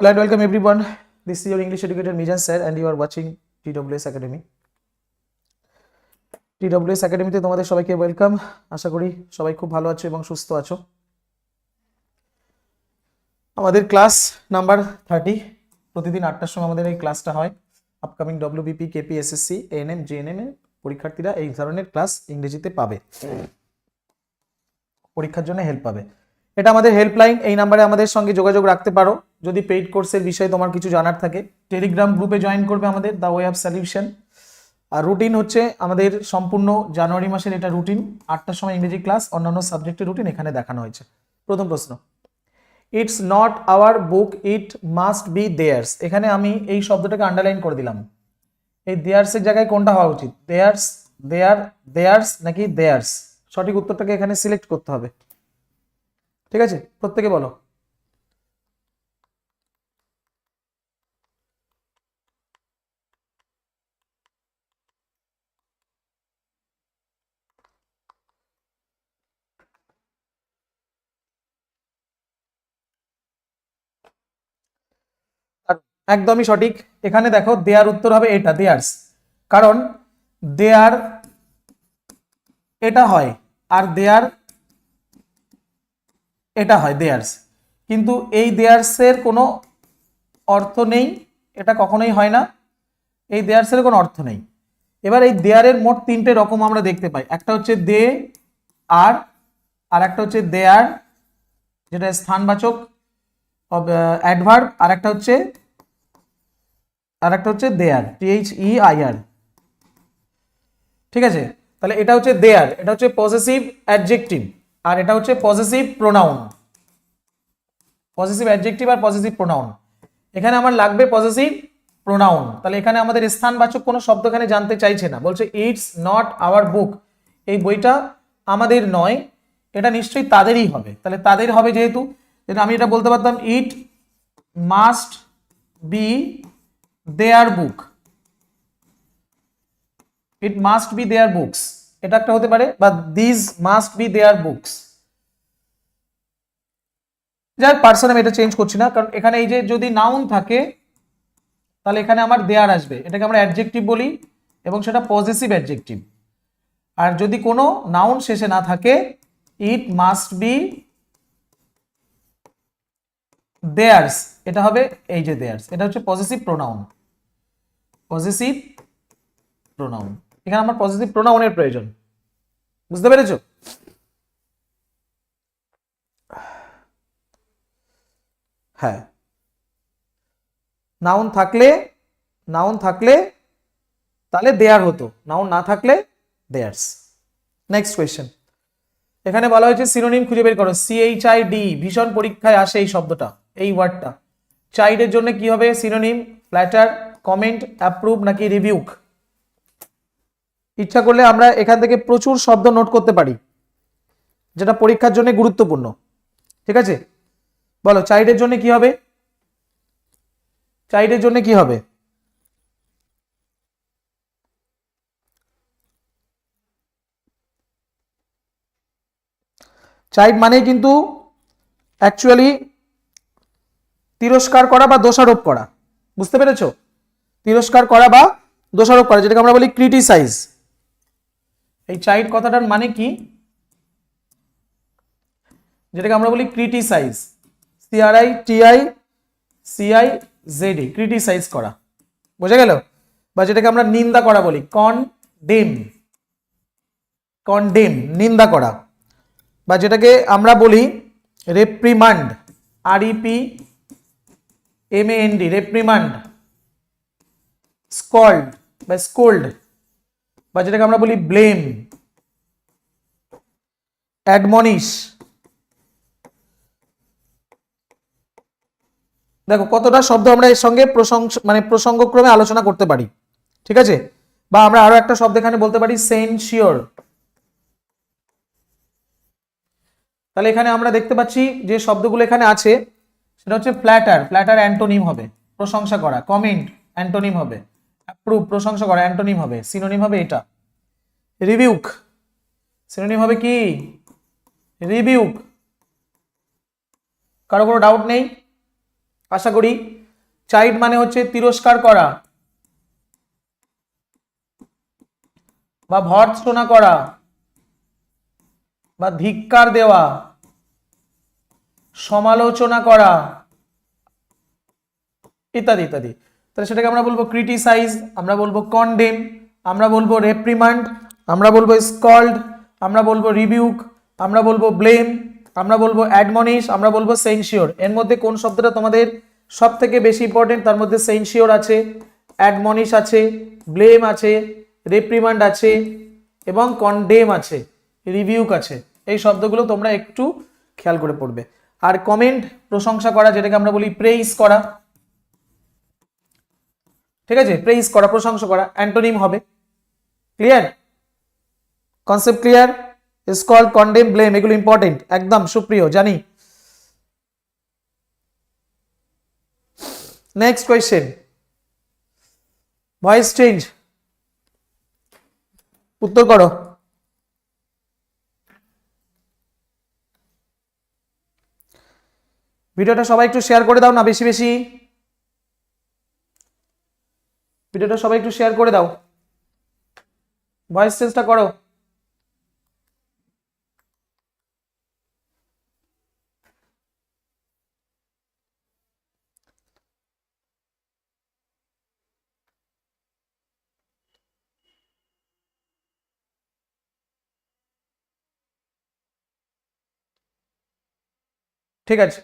Hello and welcome everyone. This is your English educator Mijan sir and you are watching TWS Academy. TWS Academy-তে তোমাদের সবাইকে welcome আশা করি সবাই খুব ভালো আছো এবং সুস্থ আছো। আমাদের ক্লাস নাম্বার থার্টি প্রতিদিন আটটার সময় আমাদের এই ক্লাসটা হয়। Upcoming WBP KP SSC ANM GNM এর পরীক্ষার্থীরা এই ধরনের ক্লাস ইংরেজিতে পাবে। পরীক্ষার জন্য হেল্প পাবে। এটা আমাদের হেল্পলাইন এই নাম্বারে আমাদের সঙ্গে যোগাযোগ রাখতে পারো। যদি পেইড কোর্সের বিষয়ে তোমার কিছু জানার থাকে টেলিগ্রাম গ্রুপে জয়েন করবে আমাদের দ্য ওয়ে অফ সলিউশন আর রুটিন হচ্ছে আমাদের সম্পূর্ণ জানুয়ারি মাসের এটা রুটিন আটটার সময় ইংরেজি ক্লাস অন্যান্য সাবজেক্টের রুটিন এখানে দেখানো হয়েছে। প্রথম প্রশ্ন it's not our book it must be theirs এখানে আমি এই শব্দটাকে আন্ডারলাইন করে দিলাম। এই দেয়ার্সের জায়গায় কোনটা হওয়া উচিত? দেয়ার্স দেয়ার দেয়ার্স নাকি দেয়ার্স সঠিক উত্তরটাকে এখানে সিলেক্ট করতে হবে। ঠিক আছে? প্রত্যেকে বলো আর একদমই সঠিক। এখানে দেখো, দেয়ার উত্তর হবে এটা, দেয়ার্স। কারণ দেয়ার এটা হয় আর দেয়ার এটা হয়, দেয়ার্স। কিন্তু এই দেয়ার্সের কোনো অর্থ নেই, এটা কখনোই হয় না। এই দেয়ার্সের কোনো অর্থ নেই। এবার এই দেয়ারের মোট তিনটে রকম আমরা দেখতে পাই। একটা হচ্ছে দে আর আর একটা হচ্ছে দেয়ার, যেটা স্থানবাচক অ্যাডভার্ব, আর একটা হচ্ছে আর একটা হচ্ছে দেয়ার টিএইচ ই আই আর ঠিক আছে? তাহলে এটা হচ্ছে দেয়ার এটা হচ্ছে পজেসিভ অ্যাডজেক্টিভ আর এটা হচ্ছে পজেসিভ প্রোনাউন পজেসিভ অ্যাডজেক্টিভ আর পজেসিভ প্রোনাউন এখানে আমার লাগবে পজেসিভ প্রোনাউন তাহলে এখানে আমাদের স্থানবাচক কোনো শব্দ এখানে জানতে চাইছে না। বলছে ইটস নট আওয়ার বুক এই বইটা আমাদের নয়, এটা নিশ্চয়ই তাদেরই হবে। তাহলে তাদের হবে যেহেতু আমি এটা বলতে পারতাম it must be their book it must be their books এটা একটা হতে পারে বা these must be their books যাই পার্সন আমি এটা চেঞ্জ করছি না, কারণ এখানে এই যে যদি নাউন থাকে, তাহলে এখানে আমার দেয়ার আসবে। এটাকে আমরা অ্যাডজেক্টিভ বলি, এবং সেটা পজিটিভ অ্যাডজেক্টিভ আর যদি কোনো নাউন শেষে না থাকে ইট মাস্ট বি দেয়ার্স এটা হবে এই যে দেয়ার্স এটা হচ্ছে পজিটিভ প্রোনাউন পজিটিভ প্রোনাউন। এখানে আমার পজিটিভ প্রোনাউনের প্রয়োজন। বুঝতে পেরেছ? হ্যাঁ। নাউন থাকলে নাউন থাকলে তাহলে দেয়ার হতো। নাউন না থাকলে দেয়ার্স নেক্সট কোয়েশ্চেন এখানে বলা হয়েছে সিনোনিম খুঁজে বের করো। সিএইচ আই ডি ভীষণ পরীক্ষায় আসে এই শব্দটা, এই ওয়ার্ডটা চাইডের জন্য কি হবে? সিনোনিম ফ্ল্যাটার কমেন্ট অ্যাপ্রুভ নাকি রিভিউক ইচ্ছা করলে আমরা এখান থেকে প্রচুর শব্দ নোট করতে পারি, যেটা পরীক্ষার জন্য গুরুত্বপূর্ণ। ঠিক আছে? বলো চাইল্ডের জন্য কি হবে? চাইল্ডের জন্য কি হবে? চাইল্ড মানে কিন্তু অ্যাকচুয়ালি তিরস্কার করা বা দোষারোপ করা। বুঝতে পেরেছ? তিরস্কার করা বা দোষারোপ করা, যেটাকে আমরা বলি ক্রিটিসাইজ এই চাইল্ড কথাটার মানে কি? যেটাকে আমরা বলি criticize C R I T I C I Z E criticize করা। বোঝা গেল? বা যেটাকে আমরা নিন্দা করা বলি কনডেম কনডেম নিন্দা করা। বা যেটাকে আমরা বলি reprimand R E P M N D reprimand scold বা স্কোল্ড বা যেটাকে আমরা বলি ব্লেম অ্যাডমনিশ দেখো, কতটা শব্দ আমরা এর সঙ্গে প্রসঙ্গ মানে প্রসঙ্গক্রমে আলোচনা করতে পারি, ঠিক আছে? বা আমরা আরও একটা শব্দ এখানে বলতে পারি সেনশিওর তাহলে এখানে আমরা দেখতে পাচ্ছি যে শব্দগুলো এখানে আছে, সেটা হচ্ছে ফ্ল্যাটার ফ্ল্যাটার অ্যান্টোনিম হবে, প্রশংসা করা কমেন্ট অ্যান্টোনিম হবে। অ্যাপ্রুভ প্রশংসা করা, অ্যান্টোনিম হবে, সিনোনিম হবে এটা। রিভিউক সিনোনিম হবে কি? রিভিউক কারও কোনো ডাউট নেই? আশা করি চাইড মানে হচ্ছে তিরস্কার করা। বা ভর্ৎসনা করা। বা ধিক্কার দেওয়া। সমালোচনা করা। ইত্যাদি ইত্যাদি। তাহলে সেটাকে আমরা বলব ক্রিটিসাইজ আমরা বলব কন্ডেম আমরা বলব রেপ্রিমান্ড আমরা বলব স্কল্ড আমরা বলব রিবিউক আমরা বলব ব্লেম আমরা বলব অ্যাডমনিশ আমরা বলব সেন্সিওর এর মধ্যে কোন শব্দটা তোমাদের সব থেকে বেশি ইম্পর্টেন্ট তার মধ্যে সেন্সিওর আছে অ্যাডমনিশ আছে ব্লেম আছে রেপ্রিমান্ড আছে এবং কন্ডেম আছে রিভিউক আছে। এই শব্দগুলো তোমরা একটু খেয়াল করে পড়বে। আর কমেন্ট প্রশংসা করা, যেটাকে আমরা বলি প্রেইস করা ঠিক আছে? প্রেইস করা, প্রশংসা করা অ্যান্টোনিম হবে। Clear concept clear is called condemn blame এগুলো ইম্পর্টেন্ট একদম সুপ্রিয়, জানি। নেক্সট কোয়েশ্চেন ভয়েস চেঞ্জ উত্তর করো। ভিডিওটা সবাই একটু শেয়ার করে দাও না, বেশি বেশি। ভিডিওটা সবাই একটু শেয়ার করে দাও। ভয়েস চেঞ্জটা করো। ঠিক আছে।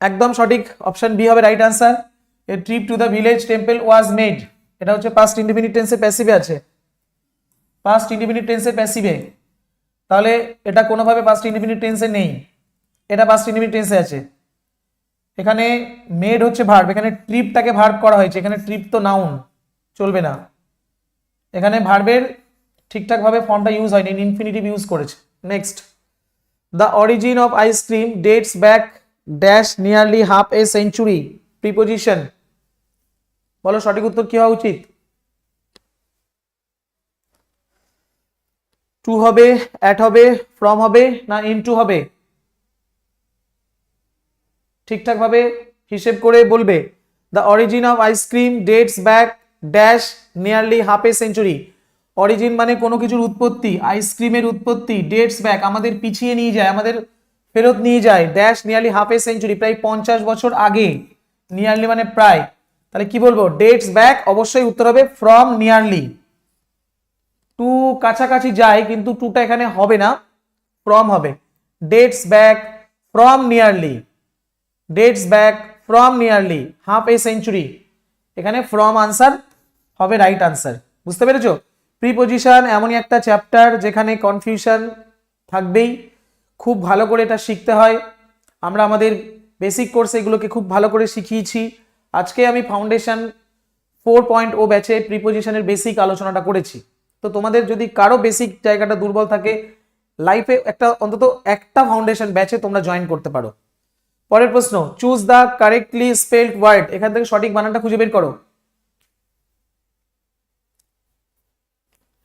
একদম সঠিক অপশন বি হবে right answer a trip to the village temple was made এটা হচ্ছে পাস্ট ইন্ডিপেন্ডেন্ট টেন্সে প্যাসিভে আছে। পাস্ট ইন্ডিপেন্ডেন্ট টেন্সে প্যাসিভে তাহলে এটা কোনোভাবে পাস্ট ইন্ডিপেন্ডেন্ট টেন্সে নেই। এটা পাস্ট ইন্ডিপেন্ডেন্ট টেন্সে আছে। এখানে মেড হচ্ছে ভার্ব এখানে ট্রিপটাকে ভার্ব করা হয়েছে। এখানে ট্রিপ তো নাউন চলবে না। এখানে ভার্বের ঠিকঠাকভাবে ফর্মটা ইউজ হয়নি। ইনফিনিটিভ ইউজ করেছে। Next the origin of ice cream dates back dash nearly half a century preposition বলো সঠিক উত্তর কি হওয়া উচিত? টু হবে অ্যাট হবে ফ্রম হবে, না ইনটু হবে? ঠিকঠাক ভাবে হিসেব করে বলবে the origin of ice cream dates back dash nearly half a century origin মানে কোনো কিছুর উৎপত্তি আইসক্রিমের উৎপত্তি ডেটস ব্যাক আমাদের পিছিয়ে নিয়ে যায়, আমাদের ফেরত নিয়ে যায় dash nearly half a century প্রায় পঞ্চাশ বছর আগে। নিয়ারলি মানে প্রায়। তাহলে কি বলব? ডেটস ব্যাক অবশ্যই উত্তর হবে ফ্রম নিয়ারলি টু কাছাকাছি যায়, কিন্তু টুটা এখানে হবে না ফ্রম হবে। Dates back from nearly dates back from nearly half a century এখানে ফ্রম আনসার হবে রাইট আনসার বুঝতে পেরেছ? প্রিপোজিশন এমনই একটা চ্যাপ্টার যেখানে কনফিউশন থাকবেই। খুব ভালো করে এটা শিখতে হয়। আমরা আমাদের বেসিক কোর্সে এগুলোকে খুব ভালো করে শিখিয়েছি। আজকে আমি ফাউন্ডেশন ফোর পয়েন্ট ও ব্যাচে প্রিপোজিশনের বেসিক আলোচনাটা করেছি। তো তোমাদের যদি কারও বেসিক জায়গাটা দুর্বল থাকে লাইফে একটা, অন্তত একটা ফাউন্ডেশন ব্যাচে তোমরা জয়েন করতে পারো। পরের প্রশ্ন choose the correctly spelled word এখান থেকে সঠিক বানানটা খুঁজে বের করো।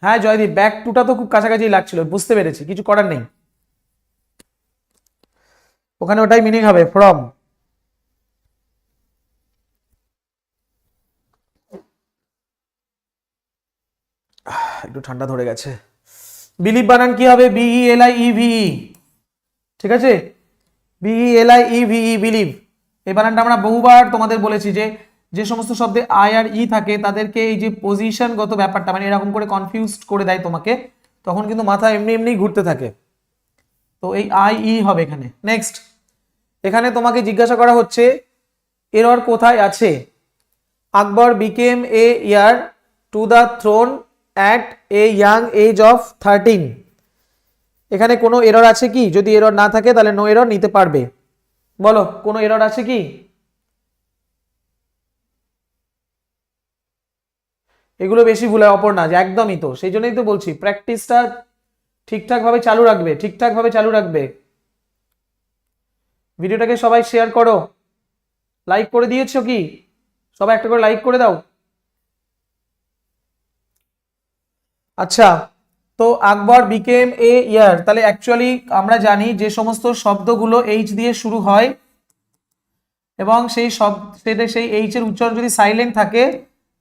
হ্যাঁ জয়দীপ ব্যাক টুটা তো খুব কাছাকাছি লাগছিল, বুঝতে পেরেছি, কিছু করার নেই। ওখানে ওটাই মিনিং হবে ফ্রম একটু ঠান্ডা ধরে গেছে। বিলিভ বানান কি হবে? বিই এল আই ইভিই ঠিক আছে? B E L I E V E believe এই বানানটা আমরা বহুবার তোমাদের বলেছি যে যে সমস্ত শব্দে আই আর ই থাকে, তাদেরকে এই যে পজিশনগত ব্যাপারটা মানে এরকম করে কনফিউজ করে দেয় তোমাকে, তখন কিন্তু মাথা এমনি এমনি ঘুরতে থাকে। তো এই আই ই হবে এখানে। নেক্সট এখানে তোমাকে জিজ্ঞাসা করা হচ্ছে, এরর কোথায় আছে? Akbar became a year to the throne at a young age of thirteen এখানে কোনো এরর আছে কি? যদি এরর না থাকে, তাহলে নো এরর নিতে পারবে। বলো, কোনো এরর আছে কি? এগুলো বেশি ভুল অপর না, যে একদমই তো। সেই জন্যই তো বলছি প্র্যাকটিসটা ঠিকঠাকভাবে চালু রাখবে, ঠিকঠাকভাবে চালু রাখবে। ভিডিওটাকে সবাই শেয়ার করো। লাইক করে দিয়েছ কি? সবাই একটা করে লাইক করে দাও। আচ্ছা তো আকবর বিকেম এ ইয়ার তাহলে অ্যাকচুয়ালি আমরা জানি যে সমস্ত শব্দগুলো এইচ দিয়ে শুরু হয় এবং সেই শব্দ সেটা সেই এইচ এর উচ্চারণ যদি সাইলেন্ট থাকে,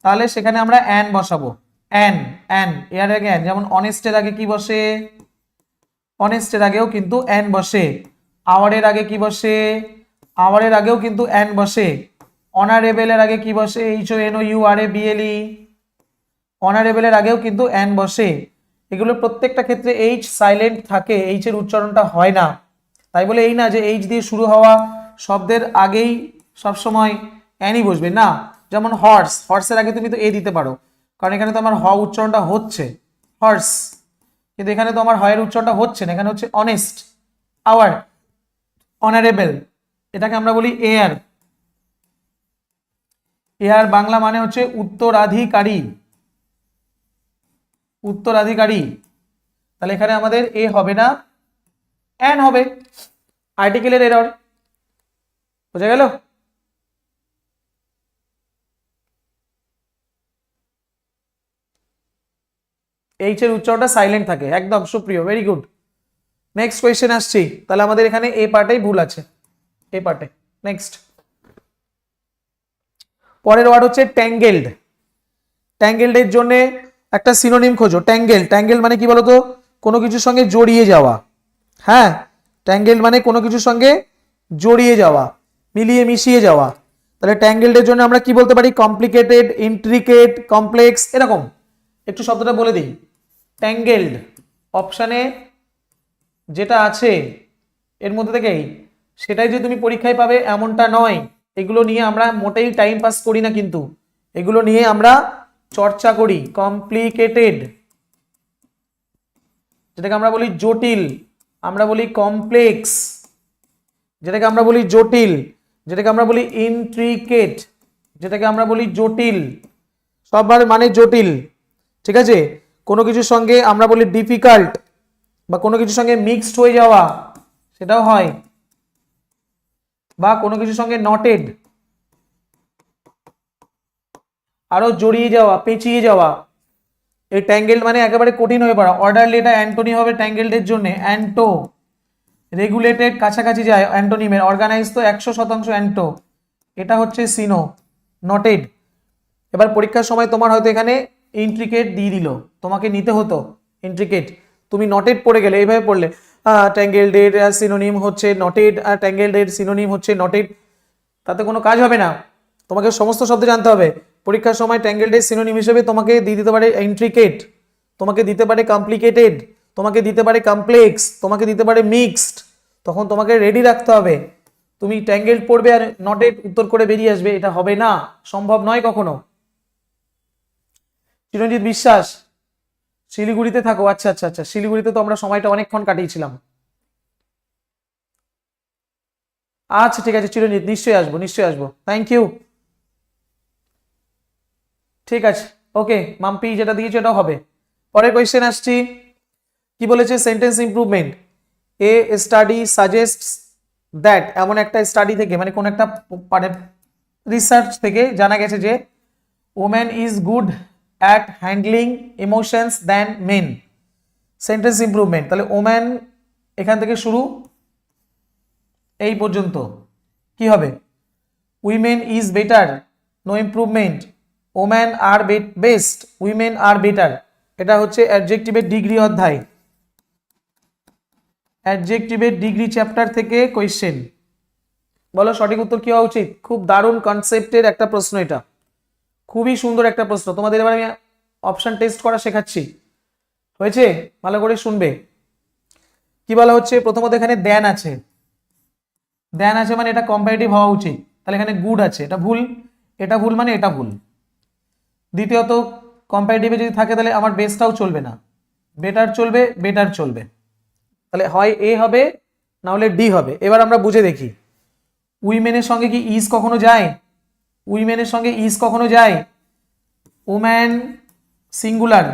তাহলে সেখানে আমরা অ্যান বসাবো। অ্যান অ্যান এর আগে অ্যান যেমন অনেস্টের আগে কি বসে? অনেস্টের আগেও কিন্তু অ্যান বসে। আওয়ারের আগে কি বসে? আওয়ারের আগেও কিন্তু অ্যান বসে। অনারেবেলের আগে কি বসে? H O N O U R A B L E অনারেবেলের আগেও কিন্তু অ্যান বসে। এগুলো প্রত্যেকটা ক্ষেত্রে এইচ সাইলেন্ট থাকে এইচ এর উচ্চারণটা হয় না। তাই বলে এই না যে এইচ দিয়ে শুরু হওয়া শব্দের আগেই সবসময় অ্যানই বসবে। না, যেমন হর্স হর্সের আগে তুমি তো এ দিতে পারো। কারণ এখানে তো আমার হ উচ্চারণটা হচ্ছে। হর্স কিন্তু এখানে তো আমার হয়ের উচ্চারণটা হচ্ছে না। এখানে হচ্ছে অনেস্ট আওয়ার অনারেবেল এটাকে আমরা বলি এয়ার এয়ার বাংলা মানে হচ্ছে উত্তরাধিকারী। উত্তরাধিকারী। তাহলে এখানে আমাদের এ হবে না অ্যান হবে। আর্টিকেলের এরর বোঝা গেল? এইচ এর উচ্চারণটা সাইলেন্ট থাকে। একদম সুপ্রিয় ভেরি গুড নেক্সট কোয়েশ্চেন আসছি। তাহলে আমাদের এখানে এ পার্টেই ভুল আছে। এ পার্টে নেক্সট পরের ওয়ার্ড হচ্ছে ট্যাঙ্গেলড ট্যাঙ্গেলড এর জন্য একটা সিনোনিম খোঁজো ট্যাঙ্গেল ট্যাঙ্গেল মানে কি বলতো? কোনো কিছুর সঙ্গে জড়িয়ে যাওয়া। হ্যাঁ? ট্যাঙ্গেল মানে কোনো কিছুর সঙ্গে জড়িয়ে যাওয়া, মিলিয়ে মিশিয়ে যাওয়া। তাহলে ট্যাঙ্গেলডের জন্য আমরা কি বলতে পারি? কমপ্লিকেটেড ইন্ট্রিকেট কমপ্লেক্স এরকম। একটু শব্দটা বলে দিই। ট্যাঙ্গেলড অপশানে যেটা আছে, এর মধ্যে থেকেই সেটাই যে তুমি পরীক্ষায় পাবে এমনটা নয়। এগুলো নিয়ে আমরা মোটেই টাইম পাস করি না কিন্তু। এগুলো নিয়ে আমরা চর্চা করি কমপ্লিকেটেড যেটাকে আমরা বলি জটিল, আমরা বলি কমপ্লেক্স যেটাকে আমরা বলি জটিল, যেটাকে আমরা বলি ইন্ট্রিকেট যেটাকে আমরা বলি জটিল, সবার মানে জটিল, ঠিক আছে? কোনো কিছুর সঙ্গে আমরা বলি ডিফিকাল্ট বা কোনো কিছুর সঙ্গে মিক্সড হয়ে যাওয়া, সেটাও হয়। বা কোনো কিছুর সঙ্গে নটেড আরও জড়িয়ে যাওয়া, পেঁচিয়ে যাওয়া। এই ট্যাঙ্গেল মানে একেবারে কঠিন হয়ে পড়া। অর্ডারলি এটা অ্যান্টোনি হবে ট্যাঙ্গেলডের জন্য। অ্যান্টো। রেগুলেটেড কাছাকাছি যায় অ্যান্টোনিমের অর্গানাইজ তো একশো শতাংশ অ্যান্টো। এটা হচ্ছে সিনো নটেড এবার পরীক্ষার সময় তোমার হয়তো এখানে ইন্ট্রিকেট দিয়ে দিল। তোমাকে নিতে হতো ইন্ট্রিকেট তুমি নটেড পড়ে গেলে, এইভাবে পড়লে ট্যাঙ্গেলডের সিনোনিম হচ্ছে নটেড ট্যাঙ্গেলডের সিনোনিম হচ্ছে নটেড তাতে কোনো কাজ হবে না। তোমাকে সমস্ত শব্দ জানতে হবে। পরীক্ষার সময় ট্যাঙ্গেলডের সিনোনিম হিসেবে তোমাকে দিয়ে দিতে পারে ইন্ট্রিকেট তোমাকে দিতে পারে কমপ্লিকেটেড তোমাকে দিতে পারে কমপ্লেক্স তোমাকে দিতে পারে মিক্সড তখন তোমাকে রেডি রাখতে হবে। তুমি ট্যাঙ্গেলড পড়বে আর নটেড উত্তর করে বেরিয়ে আসবে, এটা হবে না, সম্ভব নয় কখনো। চিরঞ্জিত বিশ্বাস, শিলিগুড়িতে থাকো। আচ্ছা আচ্ছা আচ্ছা শিলিগুড়িতে তো আমরা সময়টা অনেকক্ষণ কাটিয়েছিলাম। আচ্ছা ঠিক আছে, চিরঞ্জিত, নিশ্চয়ই আসব নিশ্চয়ই আসব। থ্যাংক ইউ ঠিক আছে ওকে মাম্পি যেটা দিয়েছে ওটাও হবে। পরের কোয়েশ্চেন আসছি, কি বলেছে sentence improvement a study suggest that এমন একটা স্টাডি থেকে মানে কোন একটা মানে রিসার্চ থেকে জানা গেছে যে woman is good at handling emotions than men sentence improvement তাহলে ওম্যান এখান থেকে শুরু, এই পর্যন্ত। কি হবে? Women is better no improvement woman are best women are better এটা হচ্ছে অ্যাডজেক্টিভের ডিগ্রি অধ্যায়। অ্যাডজেক্টিভের ডিগ্রি চ্যাপ্টার থেকে কোয়েশ্চেন বলো, সঠিক উত্তর কি হওয়া উচিত? খুব দারুণ কনসেপ্টের একটা প্রশ্ন এটা। খুবই সুন্দর একটা প্রশ্ন। তোমাদের এবার আমি অপশান টেস্ট করা শেখাচ্ছি। হয়েছে? ভালো করে শুনবে। কি বলা হচ্ছে? প্রথমত এখানে দেন আছে। দেন আছে মানে এটা কম্পারেটিভ হওয়া উচিত। তাহলে এখানে গুড আছে। এটা ভুল। এটা ভুল মানে এটা ভুল। দ্বিতীয়ত কম্পারেটিভে যদি থাকে তাহলে আমার বেসটাও চলবে না। বেটার চলবে বেটার চলবে। তাহলে হয় এ হবে, না হলে ডি হবে। এবার আমরা বুঝে দেখি। উইমেনের সঙ্গে কি ইজ কখনো যায়? উইমেনের সঙ্গে ইজ কখনো যায়? উম্যান সিঙ্গুলার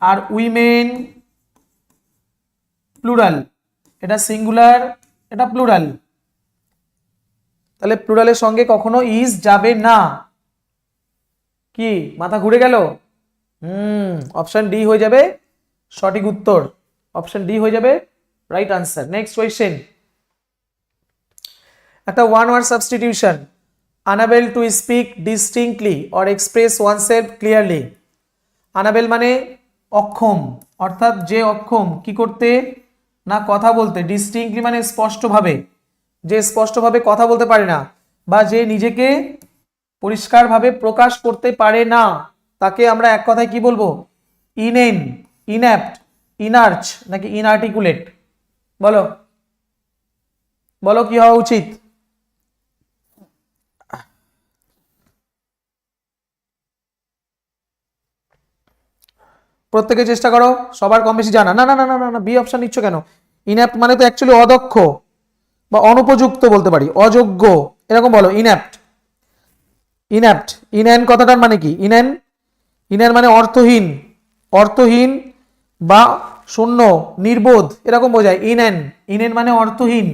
আর উইমেন প্লুরাল এটা সিঙ্গুলার এটা প্লুরাল তাহলে প্লুরালের সঙ্গে কখনো ইজ যাবে না। কি, মাথা ঘুরে গেল? হুম অপশন ডি হয়ে যাবে সঠিক উত্তর। অপশন ডি হয়ে যাবে রাইট আনসার নেক্সট কোয়েশ্চেন একটা one word substitution unable to speak distinctly or express oneself clearly unable মানে অক্ষম, অর্থাৎ যে অক্ষম কি করতে, না কথা বলতে ডিস্টিংক্টলি মানে স্পষ্টভাবে। যে স্পষ্টভাবে কথা বলতে পারে না, বা যে নিজেকে পরিষ্কারভাবে প্রকাশ করতে পারে না। তাকে আমরা এক কথায় কি বলব? ইনেন ইনঅ্যাপ্ট ইনার্চ নাকি ইনআর্টিকুলেট। বলো। বলো কি হওয়া উচিত? প্রত্যেকে চেষ্টা করো, সবার কম বেশি জানা। না না না না না বি অপশন নিচ্ছ কেন? ইনঅ্যাপ্ট মানে তো অ্যাকচুয়ালি অদক্ষ বা অনুপযুক্ত বলতে পারি, অযোগ্য। এরকম বলো ইনঅ্যাপ্ট ইনঅ্যাপ্ট ইনঅ্যান কথাটার মানে কি? ইনঅ্যান ইনঅ্যান মানে অর্থহীন অর্থহীন বা শূন্য, নির্বোধ, এরকম বোঝায় ইনঅ্যান ইনএন মানে অর্থহীন।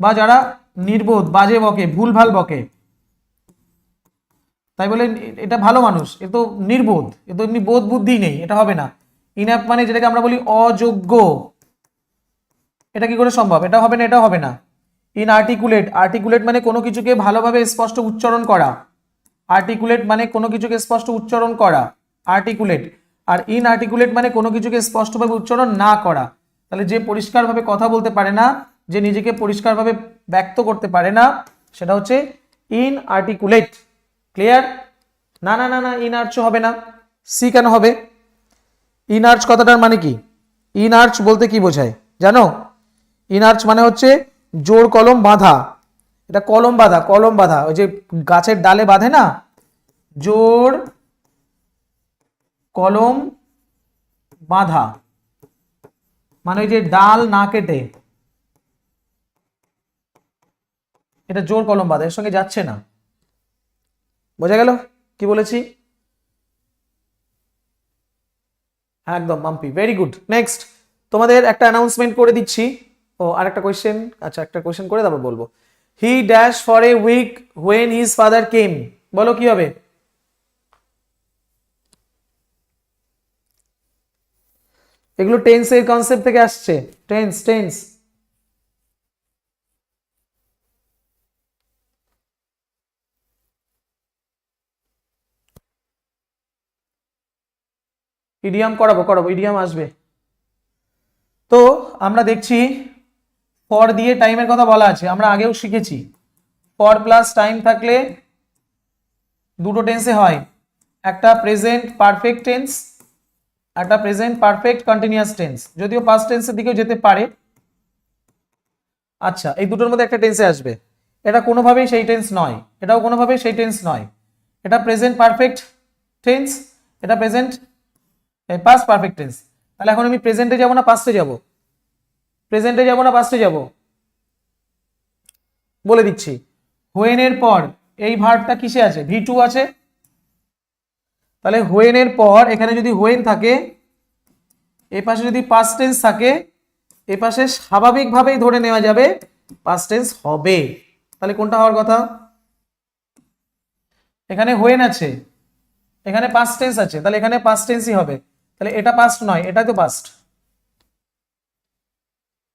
বা যারা নির্বোধ, বাজে বকে, ভুলভাল বকে। তাই বলে এটা ভালো মানুষ, এ তো নির্বোধ, এ তো এমনি বোধ বুদ্ধি নেই, এটা হবে না। ইনঅ্যাপ মানে যেটাকে আমরা বলি অযোগ্য। এটা কি করে সম্ভব? এটা হবে না, এটা হবে না। ইন আর্টিকুলেট মানে কোনো কিছুকে ভালোভাবে স্পষ্ট উচ্চারণ করা। আর্টিকুলেট মানে কোনো কিছুকে স্পষ্ট উচ্চারণ করা। আর্টিকুলেট আর ইন আর্টিকুলেট মানে কোনো কিছুকে স্পষ্টভাবে উচ্চারণ না করা। তাহলে যে পরিষ্কারভাবে কথা বলতে পারে না, যে নিজেকে পরিষ্কারভাবে ব্যক্ত করতে পারে না, সেটা হচ্ছে ইন আর্টিকুলেট ক্লিয়ার না না না না ইনার্চ হবে না। সি কেন হবে? ইনার্চ কথাটার মানে কি? ইনার্চ বলতে কি বোঝায়? জানো? ইনার্চ মানে হচ্ছে জোর কলম বাঁধা। এটা কলম বাঁধা কলম বাঁধা। ওই যে গাছের ডালে বাঁধে না? জোর কলম বাঁধা। মানে ওই যে ডাল না কেটে। এটা জোর কলম বাঁধা, এর সঙ্গে যাচ্ছে না। বোঝা গেল? কি বলেছি? হ্যাঁ একদম মাম্পি ভেরি গুড নেক্সট তোমাদের একটা অ্যানাউন্সমেন্ট করে দিচ্ছি। ও আর একটা কোয়েশ্চেন আচ্ছা একটা কোয়েশ্চেন করে তারপর বলব। He dash for a week when his father came বলো কি হবে? এগুলো টেন্সের কনসেপ্ট থেকে আসছে। টেন্স টেন্স ইডিয়াম করাবো করাবো ইডিয়াম আসবে। তো আমরা দেখছি ফর দিয়ে টাইমের কথা বলা আছে, আমরা আগেও শিখেছি। ফর প্লাস টাইম থাকলে দুটো টেন্সে হয়। একটা প্রেজেন্ট পারফেক্ট টেন্স একটা প্রেজেন্ট পারফেক্ট কন্টিনিউয়াস টেন্স যদিও পাস্ট টেন্সের দিকেও যেতে পারে। আচ্ছা এই দুটোর মধ্যে একটা টেন্সে আসবে। এটা কোনোভাবেই সেই টেন্স নয়। এটাও কোনোভাবেই সেই টেন্স নয়। এটা প্রেজেন্ট পারফেক্ট টেন্স এটা প্রেজেন্ট পাস্ট পারফেক্ট টেন্স তাহলে এখন আমি প্রেজেন্টে যাব না পাস্টে যাব? প্রেজেন্টে যাব না পাস্টে যাব? বলে দিচ্ছি। হোয়েনের পর এই ভার্বটা কিসে আছে? ভি টু আছে। তাহলে হোয়েনের পর এখানে যদি হোয়েন থাকে, এ পাশে যদি পাস্ট টেন্স থাকে, এ পাশে স্বাভাবিকভাবেই ধরে নেওয়া যাবে পাস্ট টেন্স হবে। তাহলে কোনটা হওয়ার কথা? এখানে হোয়েন আছে, এখানে পাস্ট টেন্স আছে, তাহলে এখানে পাস্ট টেন্সই হবে। তাহলে এটা পাস্ট নয় এটা তো পাস্ট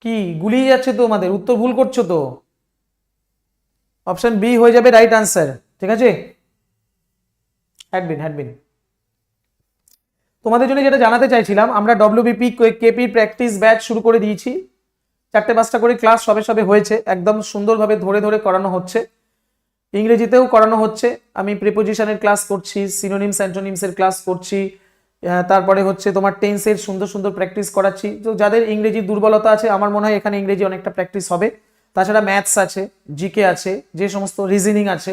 কি? গুলিয়ে যাচ্ছে তো আমাদের। উত্তর ভুল করছ তো। অপশন বি হয়ে যাবে রাইট আনসার ঠিক আছে? হ্যাডবিন হ্যাডবিন তোমাদের জন্য যেটা জানাতে চাইছিলাম, আমরা ডব্লিউবিপি কেপি প্র্যাকটিস ব্যাচ শুরু করে দিয়েছি। চারটে পাঁচটা করে ক্লাস সবে সবে হয়েছে। একদম সুন্দরভাবে ধরে ধরে করানো হচ্ছে। ইংরেজিতেও করানো হচ্ছে। আমি প্রিপোজিশনের ক্লাস করছি সিনোনিমস অ্যান্টোনিমসের ক্লাস করছি। তারপরে হচ্ছে তোমার টেন্সের সুন্দর সুন্দর প্র্যাকটিস করাচ্ছি। তো যাদের ইংরেজি দুর্বলতা আছে, আমার মনে হয় এখানে ইংরেজি অনেকটা প্র্যাকটিস হবে। তাছাড়া ম্যাথস আছে জিকে আছে, যে সমস্ত রিজনিং আছে,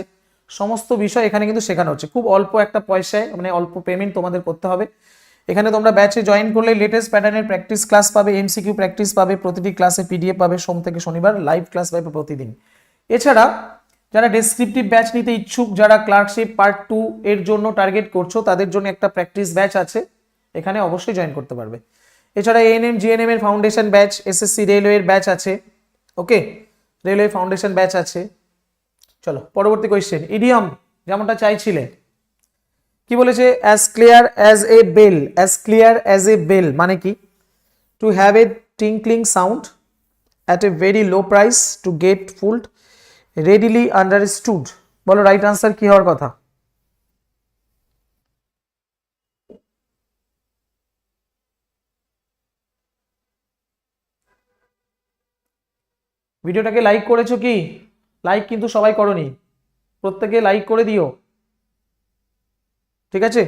সমস্ত বিষয় এখানে কিন্তু শেখানো হচ্ছে। খুব অল্প একটা পয়সায় মানে অল্প পেমেন্ট তোমাদের করতে হবে। এখানে তোমরা ব্যাচে জয়েন করলে লেটেস্ট প্যাটার্নের প্র্যাকটিস ক্লাস পাবে এমসিকিউ প্র্যাকটিস পাবে, প্রতিটি ক্লাসে পিডিএফ পাবে, সোম থেকে শনিবার লাইভ ক্লাস পাবে প্রতিদিন। এছাড়া যারা ডেসক্রিপটিভ ব্যাচ নিতে ইচ্ছুক, যারা ক্লার্কশিপ পার্ট টু এর জন্য টার্গেট করছ, তাদের জন্য একটা প্র্যাকটিস ব্যাচ আছে। এখানে অবশ্যই জয়েন করতে পারবে। এছাড়া এএনএম জিএনএম এর ফাউন্ডেশন ব্যাচ এসএসসি রেলওয়ের ব্যাচ আছে। ওকে রেলওয়ে ফাউন্ডেশন ব্যাচ আছে। চলো, পরবর্তী কোয়েশ্চেন ইডিয়ম যেমনটা চাইছিলে। কি বলেছে? As clear as a bell as clear as a bell মানে কি? To have a tinkling sound at a very low price to get fooled readily understood বলো রাইট আনসার কি হওয়ার কথা? ভিডিওটাকে লাইক করেছ কি? লাইক কিন্তু সবাই করনি। প্রত্যেকে লাইক করে দিও। ঠিক আছে?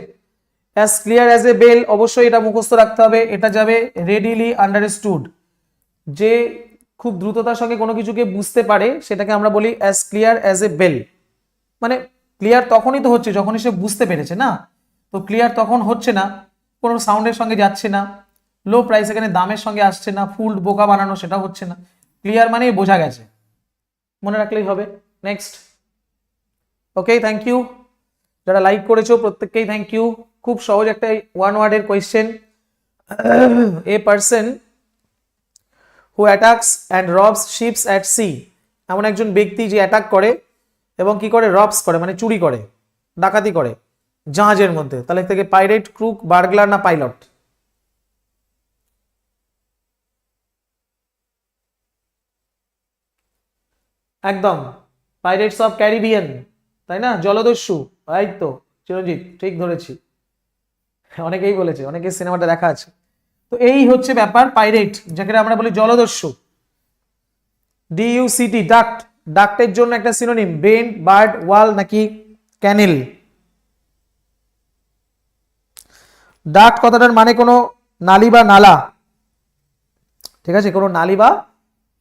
As clear as a bell অবশ্যই এটা মুখস্থ রাখতে হবে। এটা যাবে রেডিলি আন্ডারস্টুড যে খুব দ্রুততার সঙ্গে কোনো কিছুকে বুঝতে পারে, সেটাকে আমরা বলি as clear as a bell মানে ক্লিয়ার তখনই তো হচ্ছে যখনই সে বুঝতে পেরেছে, না? তো ক্লিয়ার তখন হচ্ছে না, কোনো সাউন্ডের সঙ্গে যাচ্ছে না লো প্রাইস এখানে দামের সঙ্গে আসছে না ফুল বোকা বানানো সেটা হচ্ছে না। ক্লিয়ার মানেই বোঝা গেছে। মনে রাখলেই হবে। নেক্সট ওকে থ্যাংক ইউ যারা লাইক করেছ, প্রত্যেককেই থ্যাংক ইউ খুব সহজ একটা ওয়ান ওয়ার্ডের question a person who attacks and robs ships at sea এমন একজন ব্যক্তি যে অ্যাটাক করে এবং কি করে? রবস করে মানে চুরি করে, ডাকাতি করে জাহাজের মধ্যে। তাহলে থেকে পাইরেট ক্রুক বার্গলার না পাইলট একদম। পাইরেটস অফ ক্যারিবিয়ান তাই না? জলদস্যু, এই তো, চিরঞ্জিত, ঠিক ধরেছি। অনেকেই বলেছে অনেকেই সিনেমাটা দেখা আছে। তো এই হচ্ছে ব্যাপার, পাইরেট, যাকে আমরা বলি জলদস্যু। ডিইউসিটি ডাক্ট ডাক্টের জন্য একটা সিনোনিম বেন বার্ড ওয়াল নাকি ক্যানেল ডাক্ট কথাটার মানে কোনো নালি বা নালা। ঠিক আছে? কোনো নালি বা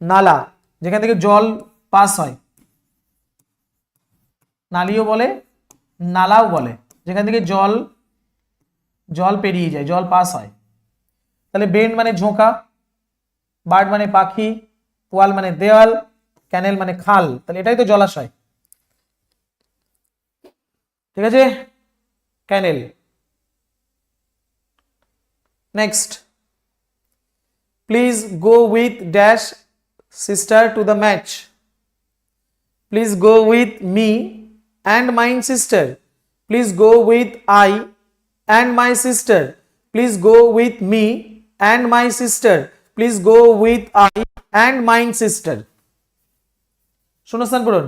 নালা, যেখান থেকে জল পাস হয়। নালিও বলে, নালাও বলে, যেখান থেকে জল জল পেরিয়ে যায়, জল পাস হয়। তাহলে বেন্ড মানে ঝোঁকা, বার্ড মানে পাখি ওয়াল মানে দেওয়াল ক্যানেল মানে খাল, তাহলে এটাই তো জলাশয়। ঠিক আছে? Canal. Next please go with dash sister to the match please go with me and mine sister please go with I and my sister please go with me and my sister please go with I and mine sister শূন্যস্থান পূরণ।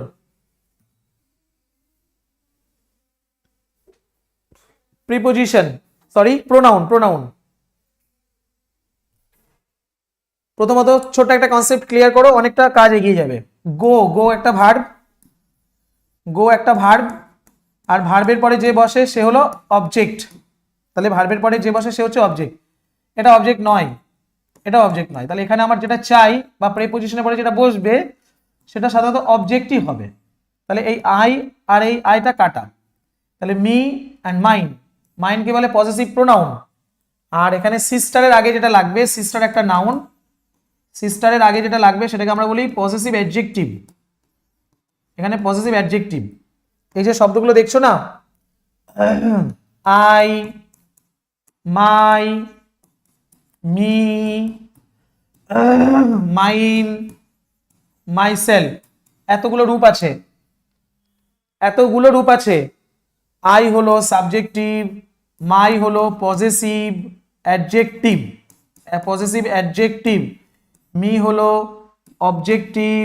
Preposition sorry pronoun pronoun প্রথমত ছোট একটা concept clear করো, অনেকটা কাজ এগিয়ে যাবে। গো গো একটা ভার্ব গো একটা ভার্ব আর ভার্বের পরে যে বসে সে হলো অবজেক্ট তাহলে ভার্বের পরে যে বসে সে হচ্ছে অবজেক্ট এটা অবজেক্ট নয়। এটা অবজেক্ট নয়। তাহলে এখানে আমার যেটা চাই বা প্রেপোজিশনের পরে যেটা বসবে, সেটা সাধারণত অবজেক্টই হবে। তাহলে এই আই আর এই আইটা কাটা। তাহলে মি অ্যান্ড মাইন মাইনকে বলে পজিটিভ প্রোনাউন আর এখানে সিস্টারের আগে যেটা লাগবে সিস্টার একটা নাউন সিস্টারের আগে যেটা লাগবে, সেটাকে আমরা বলি পজিটিভ অ্যাডজেক্টিভ এখানে পজিটিভ অ্যাডজেক্টিভ এই যে শব্দগুলো দেখছ না? I my me mine, myself, এতগুলো রূপ আছে। এতগুলো রূপ আছে। আই হলো সাবজেক্টিভ, মাই হলো possessive, adjective possessive, adjective, me হলো অবজেক্টিভ,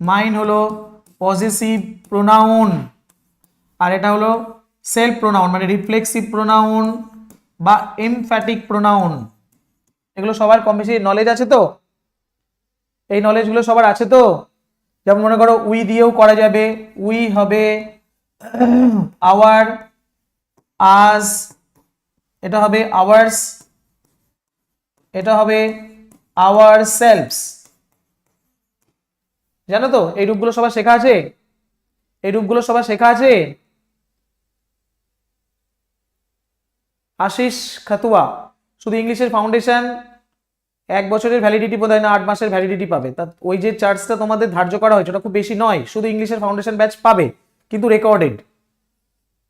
মাইন হলো পজেসিভ প্রোনাউন, আর এটা হলো সেলফ প্রোনাউন মানে রিফ্লেক্সিভ প্রোনাউন বা এমফ্যাটিক প্রোনাউন। এগুলো সবার কম বেশি নলেজ আছে তো? এই নলেজগুলো সবার আছে তো? যেমন মনে করো উই দিয়েও করা যাবে উই হবে আওয়ার আজ এটা হবে আওয়ার্স এটা হবে আওয়ার সেলফস জানো তো? এই রূপগুলো সবার শেখা আছে? এই রূপগুলো সবার শেখা আছে? আশিস খাতুয়া। শুধু ইংলিশের ফাউন্ডেশন এক বছরের ভ্যালিডিটি বোধ হয় না, আট মাসের ভ্যালিডিটি পাবে। তা ওই যে চার্জটা তোমাদের ধার্য করা হয়েছে, ওটা খুব বেশি নয়, শুধু ইংলিশের ফাউন্ডেশন ব্যাচ পাবে, কিন্তু রেকর্ডেড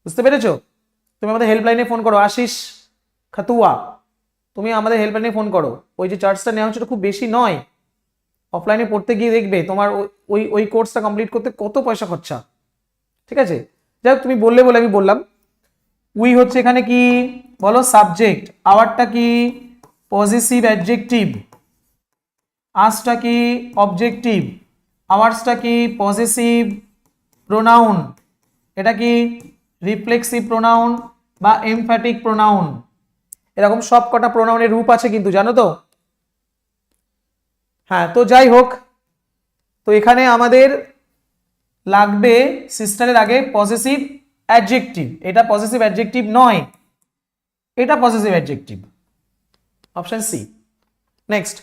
বুঝতে পেরেছ? তুমি আমাদের হেল্পলাইনে ফোন করো, আশিস খাতুয়া। তুমি আমাদের হেল্পলাইনে ফোন করো। ওই যে চার্জটা নেওয়া হচ্ছে খুব বেশি নয়। অফলাইনে পড়তে গিয়ে দেখবে তোমার ওই ওই কোর্সটা কমপ্লিট করতে কত পয়সা খরচা। ঠিক আছে? যাই তুমি বললে বলে আমি বললাম। উই হচ্ছে এখানে কি? বলো সাবজেক্ট আওয়ারটা কি পজিটিভ অ্যাডজেক্টিভ আসটা কি অবজেক্টিভ আওয়ার্সটা কি পজিটিভ প্রোনাউন এটা কি রিফ্লেক্সিভ প্রোনাউন বা এমফ্যাটিক প্রোনাউন এরকম সব কটা প্রোনাউনের রূপ আছে কিন্তু, জানো তো? হ্যাঁ তো যাই হোক, তো এখানে আমাদের লাগবে সিস্টারের আগে পজিটিভ অ্যাডজেক্টিভ এটা পজিটিভ অ্যাডজেক্টিভ নয়। এটা positive adjective option C next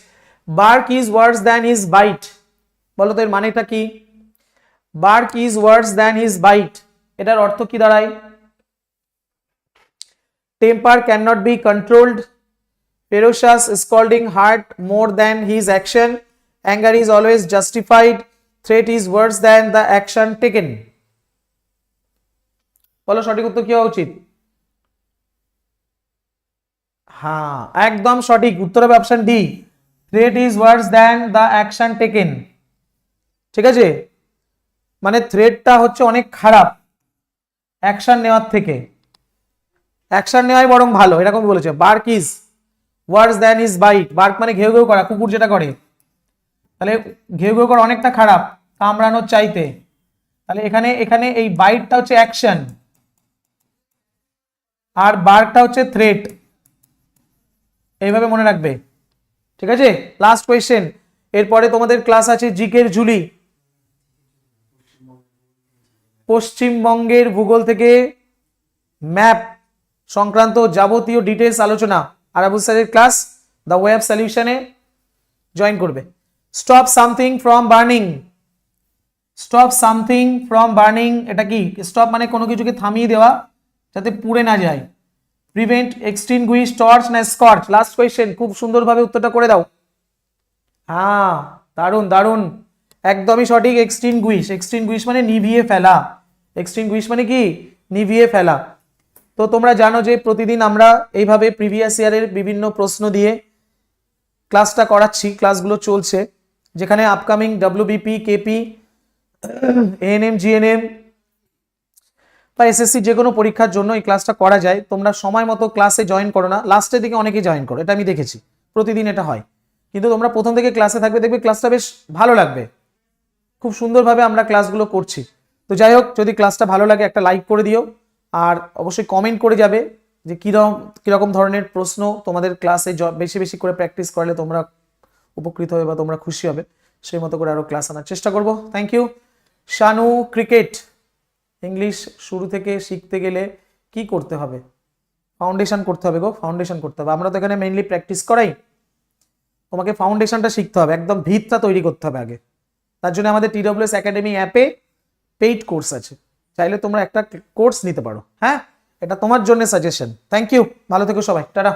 bark is worse than is bite বলো তো এর মানেটা কি? Bark is worse than is bite এটার অর্থ কি দাঁড়ায়? Temper can not be controlled ferocious, scalding hurt more than his action. Anger is always justified. Threat is worse than the action taken. বলো সঠিক উত্তর কি হওয়া উচিত? হ্যাঁ একদম সঠিক উত্তর হবে option D threat is worse than the action taken ঠিক আছে? মানে থ্রেটটা হচ্ছে অনেক খারাপ অ্যাকশন নেওয়ার থেকে। অ্যাকশন নেওয়াই বরং ভালো, এরকম বলেছে। Bark is worse than is bite bark মানে ঘেউ ঘেউ করা, কুকুর যেটা করে। তাহলে ঘেউ ঘেউ করা অনেকটা খারাপ, কামড়ানোর চাইতে। তাহলে এখানে এখানে এই বাইটটা হচ্ছে অ্যাকশন আর বার্কটা হচ্ছে থ্রেট এইভাবে মনে রাখবে। ঠিক আছে? লাস্ট কোয়েশ্চেন এরপরে তোমাদের ক্লাস আছে জিকের ঝুলি। পশ্চিমবঙ্গের ভূগোল থেকে ম্যাপ সংক্রান্ত যাবতীয় ডিটেলস আলোচনা। আরাবুল স্যারের ক্লাস দ্য ওয়েব সলিউশনে জয়েন করবে। Stop something from burning stop something from burning এটা কি? স্টপ মানে কোনো কিছুকে থামিয়ে দেওয়া যাতে পুড়ে না যায়। প্রিভেন্ট এক্সটিনগুইশ টর্চ না স্কর্চ লাস্ট কোয়েশ্চেন খুব সুন্দরভাবে উত্তরটা করে দাও। হ্যাঁ দারুণ দারুণ। একদমই সঠিক, এক্সটিনগুইশ। এক্সটিনগুইশ মানে নিভিয়ে ফেলা। এক্সটিনগুইশ মানে কি? নিভিয়ে ফেলা। তো তোমরা জানো যে প্রতিদিন আমরা এইভাবে প্রিভিয়াস ইয়ারের বিভিন্ন প্রশ্ন দিয়ে ক্লাসটা করাচ্ছি, ক্লাসগুলো চলছে। যেখানে upcoming, WBP, KP, ANM, GNM বা এসএসসি যে কোনো পরীক্ষার জন্য এই ক্লাসটা করা যায়। তোমরা সময় মতো ক্লাসে জয়েন করো না। লাস্টের দিকে অনেকেই জয়েন করো, এটা আমি দেখেছি। প্রতিদিন এটা হয়। কিন্তু তোমরা প্রথম থেকে ক্লাসে থাকবে, দেখবে ক্লাসটা বেশ ভালো লাগবে। খুব সুন্দরভাবে আমরা ক্লাসগুলো করছি। তো যাই হোক, যদি ক্লাসটা ভালো লাগে, একটা লাইক করে দিও। আর অবশ্যই কমেন্ট করে যাবে যে কীরকম কীরকম ধরনের প্রশ্ন তোমাদের ক্লাসে বেশি বেশি করে প্র্যাকটিস করলে তোমরা উপকৃত হবে বা তোমরা খুশি হবে। সেই মতো করে আরও ক্লাস আনার চেষ্টা করব। Thank you Shanu cricket English শুরু থেকে শিখতে গেলে কি করতে হবে? ফাউন্ডেশন করতে হবে গো ফাউন্ডেশন করতে হবে। আমরা তো এখানে মেইনলি প্র্যাকটিস করাই। তোমাকে ফাউন্ডেশনটা শিখতে হবে, একদম ভিতটা তৈরি করতে হবে আগে। তার জন্য আমাদের টিডব্লিউএস একাডেমি অ্যাপে পেইড কোর্স আছে। চাইলে তোমরা একটা কোর্স নিতে পারো হ্যাঁ? এটা তোমার জন্য সাজেশন থ্যাংক ইউ ভালো থেকো সবাই। টাটা।